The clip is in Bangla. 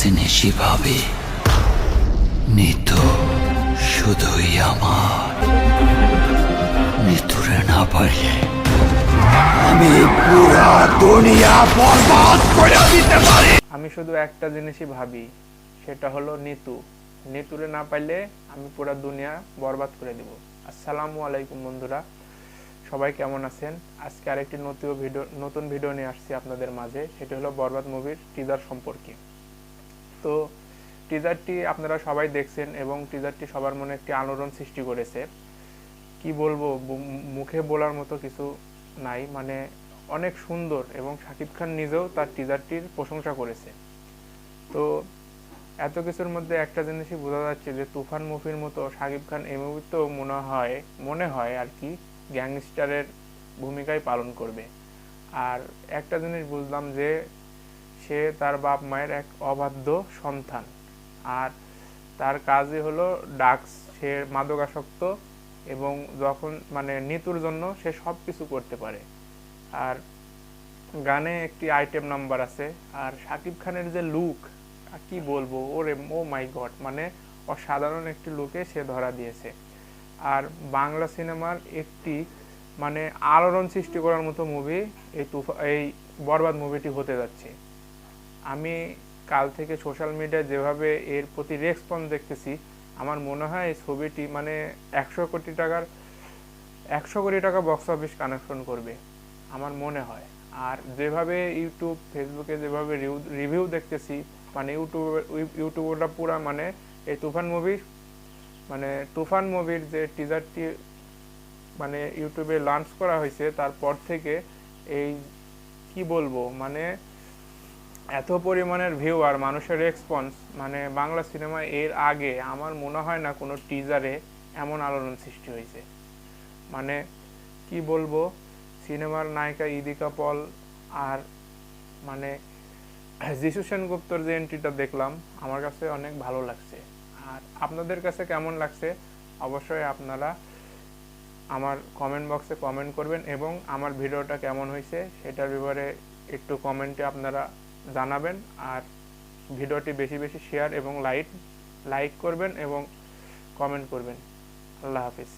জিনিসই ভাবি নিতু শুধুই আমার। নিতুরে না পারলে আমি পুরা দুনিয়া বরবাদ করে দিতে পারি। আমি শুধু একটা জিনিসই ভাবি, সেটা হলো নিতু। নিতুরে না পাইলে আমি পুরো দুনিয়া বরবাদ করে দিব। আসসালামু আলাইকুম বন্ধুরা, সবাই কেমন আছেন? আজকে আরেকটি নতুন ভিডিও নতুন ভিডিও নিয়ে আসছি আপনাদের মাঝে, সেটি হলো বরবাদ মুভির টিজার সম্পর্কে। তো টিজারটি আপনারা সবাই দেখছেন এবং টিজারটি সবার মনে একটি আলোড়ন সৃষ্টি করেছে। কি বলব? মুখে বলার মতো কিছু নাই। মানে অনেক সুন্দর এবং শাকিব খান নিজেও তার টিজারটির প্রশংসা করেছে। তো এত কিছুর মধ্যে একটা জিনিসই বোঝা যাচ্ছে যে তুফান মুভির মতো শাকিব খান এই মুভিতেও মনে হয় মনে হয় আর কি গ্যাংস্টারের ভূমিকায় পালন করবে। আর একটা জিনিস বুঝলাম যে সে তার বাপ মায়ের এক অবাধ্য সন্তান। আর তার কাজই হলো ডাক্স, সে মাদকাসক্ত এবং যখন মানে নিতুর জন্য সে সব কিছু করতে পারে। আর গানে একটি আইটেম নাম্বার আছে, আর শাকিব খানের যে লুক কি বলব, ওরে ও মাই গড মানে অসাধারণ একটি লুকে সে ধরা দিয়েছে। আর বাংলা সিনেমার একটি মানে আলোড়ন সৃষ্টি করার মতো মুভি এই তুফা, এই বরবাদ মুভিটি হতে যাচ্ছে। আমি কাল থেকে সোশ্যাল মিডিয়ায় যেভাবে এর প্রতি রেসপন্স দেখতেছি, আমার মনে হয় এই ছবিটি মানে একশো কোটি টাকার, একশো কোটি টাকা বক্স অফিস কানেকশন করবে, আমার মনে হয়। আর যেভাবে ইউটিউব ফেসবুকে যেভাবে রিভিউ দেখতেছি মানে ইউটিউব ইউটিউবটা পুরা মানে এই তুফান মুভির মানে তুফান মুভির যে টিজারটি মানে ইউটিউবে লঞ্চ করা হয়েছে, তারপর থেকে এই কি বলব মানে এত পরিমাণের ভিউ আর মানুষের রেসপন্স মানে বাংলা সিনেমায় এর আগে আমার মনে হয় না কোনো টিজারে এমন আলোড়ন সৃষ্টি হয়েছে। মানে কি বলব সিনেমার নায়িকা ইদিকা পল আর মানে যিশু সেনগুপ্তর যে এন্ট্রিটা দেখলাম, আমার কাছে অনেক ভালো লাগছে। আর আপনাদের কাছে কেমন লাগছে? অবশ্যই আপনারা আমার কমেন্ট বক্সে কমেন্ট করবেন এবং আমার ভিডিওটা কেমন হয়েছে, সেটার ব্যাপারে একটু কমেন্টে আপনারা জানাবেন আর ভিডিওটি বেশি বেশি শেয়ার এবং লাইক লাইক করবেন এবং কমেন্ট করবেন। আল্লাহ হাফিজ।